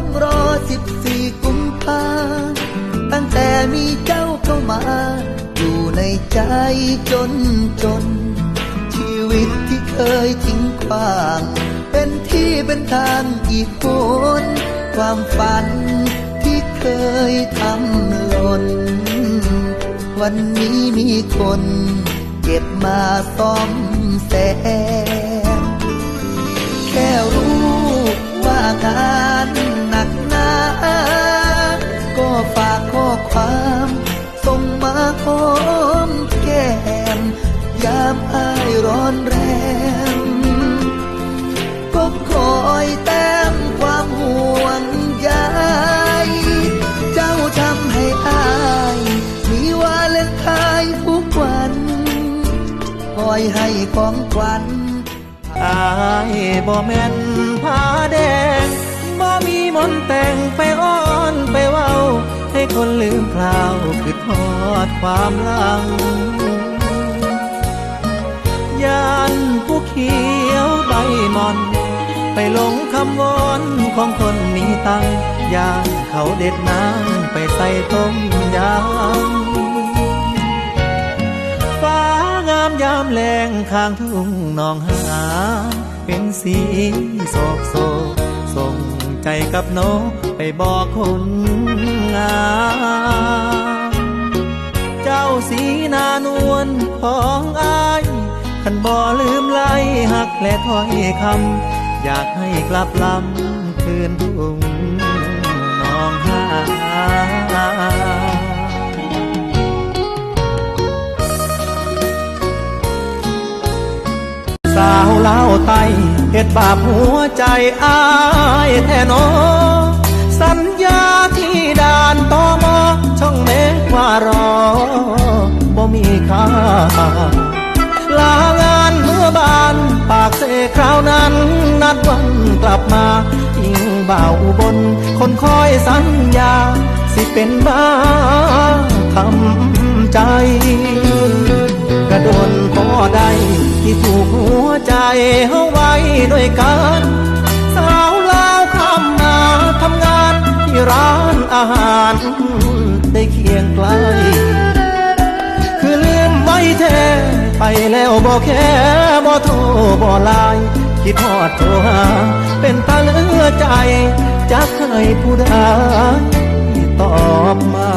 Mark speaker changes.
Speaker 1: ต้องรอสิบสี่กุมภาตั้งแต่มีเจ้าเข้ามา อยู่ในใจจนจน ชีวิตที่เคยทิ้งขว้าง เป็นที่เป็นทางอีกคนความฝันที่เคยทำหล่นวันนี้มีคน เก็บมาซ่อมแซม ข้อความส่งมาหอมแก้มยามอายร้อนแรงก็คอยแต้มความห่วงใยเจ้าทำให้อายมีวาเลนไทน์ทุกวันคอยให้ของขวัญ
Speaker 2: อายบ่แม่นผ้าแดงบ่มีมนต์แต่งไปอ้อนไปเว้า ทอดความหลัง ยานผู้เขียวใบมอน ไปหลงคำวอนของคนมีตังยางเขาเด็ดน้ำไปใส่ต้มยำฟ้างามยามแรงข้างทุ่งนองหา เป็นสีโศกโศกส่งใจกับนกไปบอกคนงาม สีนานวลของอายขันบ่ลืมไล่หักและถ้อยคำอยากให้กลับลำคืนทุ่งหนองหาสาวเล่าไตเหตุบาปหัวใจอายแท้หนอสัญ บมาอิงบ่าวอุบนคนคอยสัญญา สิเป็นบ้าทำใจกระโดนพอใดที่ถูกหัวใจเฮาไว้ด้วยกันสาวลาวคำมนาทำงานที่ร้านอาหารได้เคียงไกล คือลืมไว้แท้ไปแล้วบอกแค่บ่โทรบ่ไลน์ คิดทอดโทรหา เป็นตาเลือใจจะเคยผู้ใดตอบมา